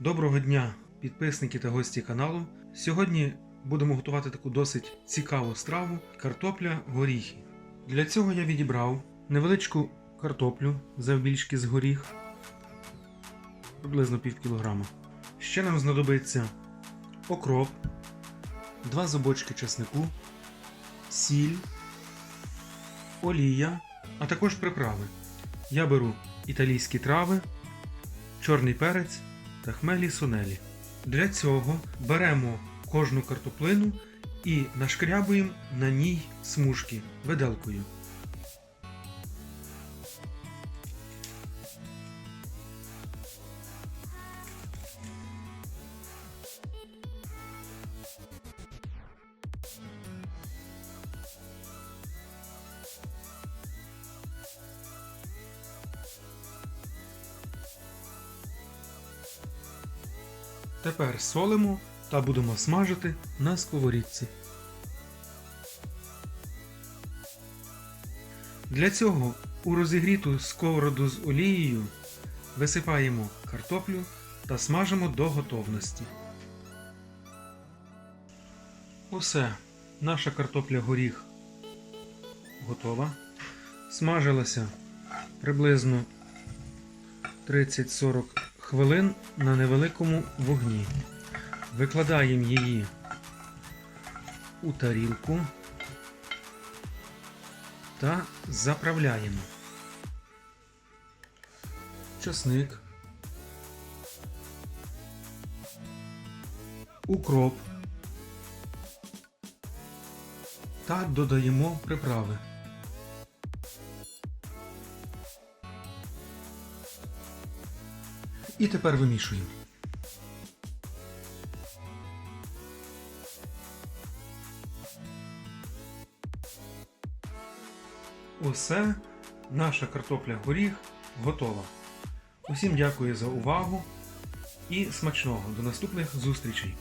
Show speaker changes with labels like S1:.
S1: Доброго дня, підписники та гості каналу. Сьогодні будемо готувати таку досить цікаву страву картопля горіхи. Для цього я відібрав невеличку картоплю завбільшки з горіх, приблизно пів кілограма. Ще нам знадобиться окроп, два зубочки чеснику, сіль, олія, а також приправи. Я беру італійські трави, чорний перець та хмелі сунелі. Для цього беремо кожну картоплину і нашкрябуємо на ній смужки виделкою. Тепер солимо та будемо смажити на сковорідці. Для цього у розігріту сковороду з олією висипаємо картоплю та смажимо до готовності. Усе, наша картопля горіх готова. Смажилася приблизно 30-40 хвилин на невеликому вогні. Викладаємо її у тарілку та заправляємо. Часник, укроп та додаємо приправи. І тепер вимішуємо. Усе, наша картопля горіх готова. Усім дякую за увагу і смачного. До наступних зустрічей!